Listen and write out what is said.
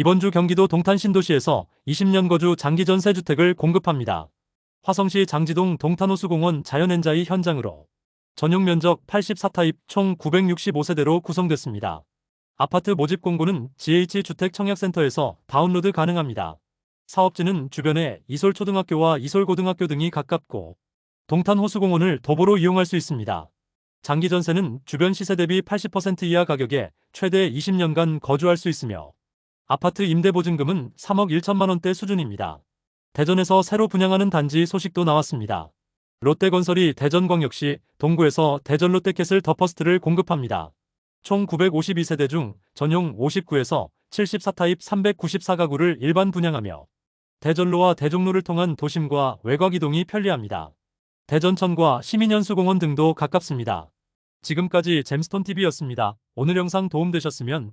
이번 주 경기도 동탄 신도시에서 20년 거주 장기 전세 주택을 공급합니다. 화성시 장지동 동탄호수공원 자연엔자이 현장으로 전용 면적 84타입 총 965세대로 구성됐습니다. 아파트 모집 공고는 GH주택 청약센터에서 다운로드 가능합니다. 사업지는 주변에 이솔초등학교와 이솔고등학교 등이 가깝고 동탄호수공원을 도보로 이용할 수 있습니다. 장기 전세는 주변 시세 대비 80% 이하 가격에 최대 20년간 거주할 수 있으며 아파트 임대 보증금은 3억 1천만 원대 수준입니다. 대전에서 새로 분양하는 단지 소식도 나왔습니다. 롯데건설이 대전광역시 동구에서 대전 롯데캐슬 더 퍼스트를 공급합니다. 총 952세대 중 전용 59에서 74타입 394가구를 일반 분양하며 대전로와 대종로를 통한 도심과 외곽 이동이 편리합니다. 대전천과 시민연수공원 등도 가깝습니다. 지금까지 잼스톤TV였습니다. 오늘 영상 도움되셨으면